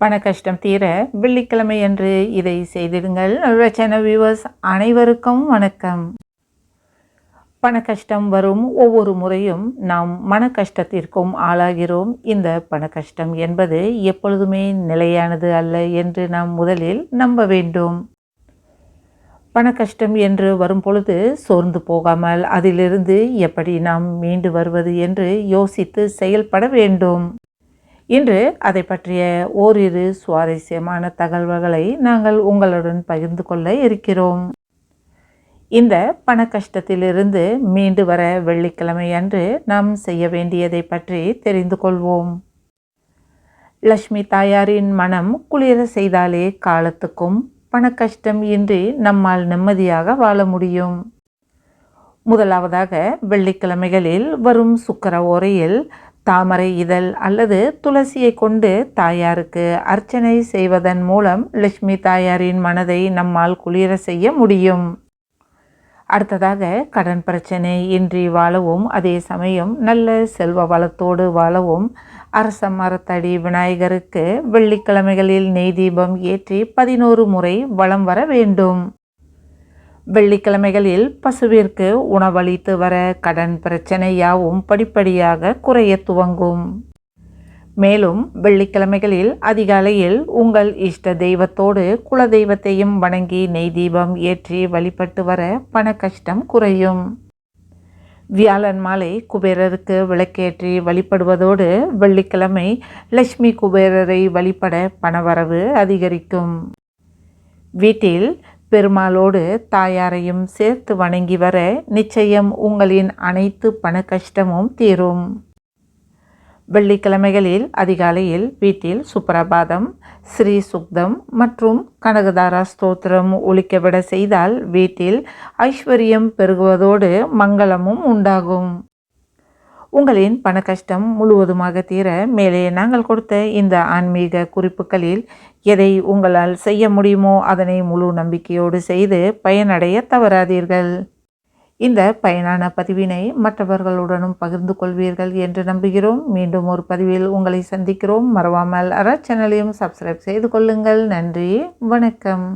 பண கஷ்டம் தீர வெள்ளிக்கிழமை என்று இதை செய்திடுங்கள். ரச்சன வியூவர்ஸ் அனைவருக்கும் வணக்கம். பண கஷ்டம் வரும் ஒவ்வொரு முறையும் நாம் மன கஷ்டத்திற்கும் ஆளாகிறோம். இந்த பண கஷ்டம் என்பது எப்பொழுதுமே நிலையானது அல்ல என்று நாம் முதலில் நம்ப வேண்டும். பண கஷ்டம் என்று வரும் பொழுது சோர்ந்து போகாமல் அதிலிருந்து எப்படி நாம் மீண்டு வருவது என்று யோசித்து செயல்பட வேண்டும். இன்று அதை பற்றிய ஓரிரு சுவாரஸ்யமான தகவல்களை நாங்கள் உங்களுடன் பகிர்ந்து கொள்ள இருக்கிறோம். இந்த பண கஷ்டத்திலிருந்து மீண்டு வர வெள்ளிக்கிழமை அன்று நாம் செய்ய வேண்டியதை பற்றி தெரிந்து கொள்வோம். லக்ஷ்மி தாயாரின் மனம் குளிர செய்தாலே காலத்துக்கும் பண கஷ்டம் இன்றி நம்மால் நிம்மதியாக வாழ முடியும். முதலாவதாக வெள்ளிக்கிழமைகளில் வரும் சுக்கர ஓரையில் தாமரை இதழ் அல்லது துளசியை கொண்டு தாயாருக்கு அர்ச்சனை செய்வதன் மூலம் லட்சுமி தாயாரின் மனதை நம்மால் குளிர செய்ய முடியும். அடுத்ததாக கடன் பிரச்சனை இன்றி வாழவும் அதே சமயம் நல்ல செல்வ வளத்தோடு வாழவும் அரச மரத்தடி விநாயகருக்கு வெள்ளிக்கிழமைகளில் நெய் தீபம் ஏற்றி பதினோரு முறை வலம் வர வேண்டும். வெள்ளிக்கிழமைகளில் பசுவிற்கு உணவளித்து வர கடன் பிரச்சனை யாவும் படிப்படியாக குறைய துவங்கும். மேலும் வெள்ளிக்கிழமைகளில் அதிகாலையில் உங்கள் இஷ்ட தெய்வத்தோடு குல தெய்வத்தையும் வணங்கி நெய் தீபம் ஏற்றி வழிபட்டு வர பண கஷ்டம் குறையும். வியாழன் மாலை குபேரருக்கு விளக்கேற்றி வழிபடுவதோடு வெள்ளிக்கிழமை லட்சுமி குபேரரை வழிபட பணவரவு அதிகரிக்கும். வீட்டில் பெருமாளோடு தாயாரையும் சேர்த்து வணங்கி வர நிச்சயம் உங்களின் அனைத்து பண கஷ்டமும் தீரும். வெள்ளிக்கிழமைகளில் அதிகாலையில் வீட்டில் சுப்பிரபாதம் ஸ்ரீ சுக்தம் மற்றும் கனகதாரா ஸ்தோத்திரம் ஒழிக்கவிட செய்தால் வீட்டில் ஐஸ்வர்யம் பெருகுவதோடு மங்களமும் உண்டாகும். உங்களின் பண கஷ்டம் முழுவதுமாக தீர மேலே நாங்கள் கொடுத்த இந்த ஆன்மீக குறிப்புகளில் எதை உங்களால் செய்ய முடியுமோ அதனை முழு நம்பிக்கையோடு செய்து பயனடைய தவறாதீர்கள். இந்த பயனான பதிவினை மற்றவர்களுடனும் பகிர்ந்து கொள்வீர்கள் என்று நம்புகிறோம். மீண்டும் ஒரு பதிவில் உங்களை சந்திக்கிறோம். மறவாமல் அற சேனலையும் சப்ஸ்கிரைப் செய்து கொள்ளுங்கள். நன்றி. வணக்கம்.